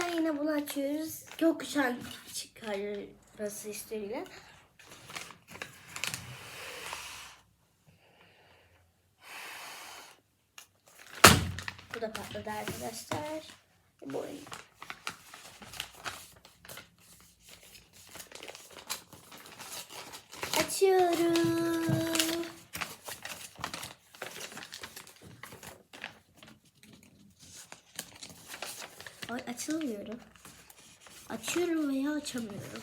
Arkadaşlar yine bunu açıyoruz. Gökkuşağı çıkarması isteğiyle. Bu da patladı arkadaşlar. Bu Açıyorum. Ay açılmıyorum. Açıyorum veya açamıyorum.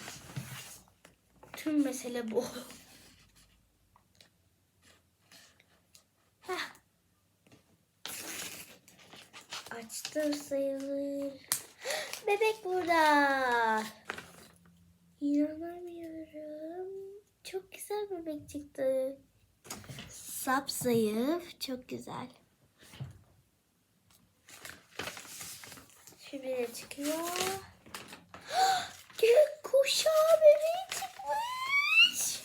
Tüm mesele bu. Heh. Açtım sayılır. Bebek burada. İnanamıyorum. Çok güzel bebek çıktı. Sap zayıf. Çok güzel. Biri çıkıyor. Gök kuşağı bebeği çıkmış.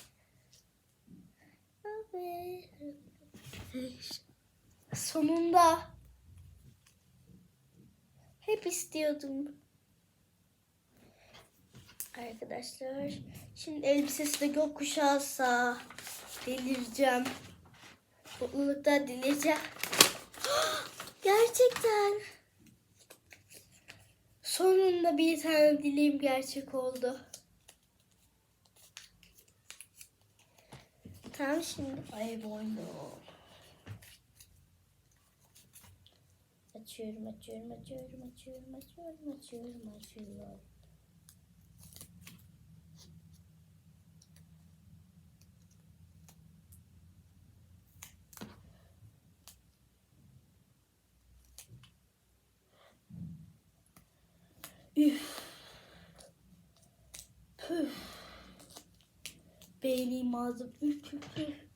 Sonunda. Hep istiyordum. Arkadaşlar. Şimdi elbisesi de gökkuşağısa delireceğim. Mutluluktan delireceğim. Gerçekten. Sonunda bir tane dileğim gerçek oldu. Tamam şimdi ay boynu. Açıyorum, açıyorum, açıyorum, açıyorum, açıyorum, açıyorum, açıyorum. Üf. Püf. Beynim ağzım. Üf, üf.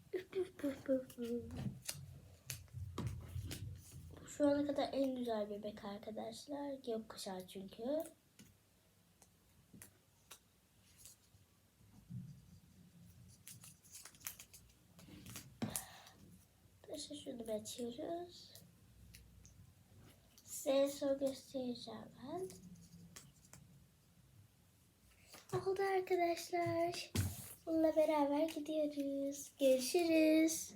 Şu ana kadar en güzel bebek arkadaşlar. Gökkuşağı çünkü. Arkadaşlar şunu açıyoruz. Size sonra göstereceğim ben. Oldu arkadaşlar. Bununla beraber gidiyoruz. Görüşürüz.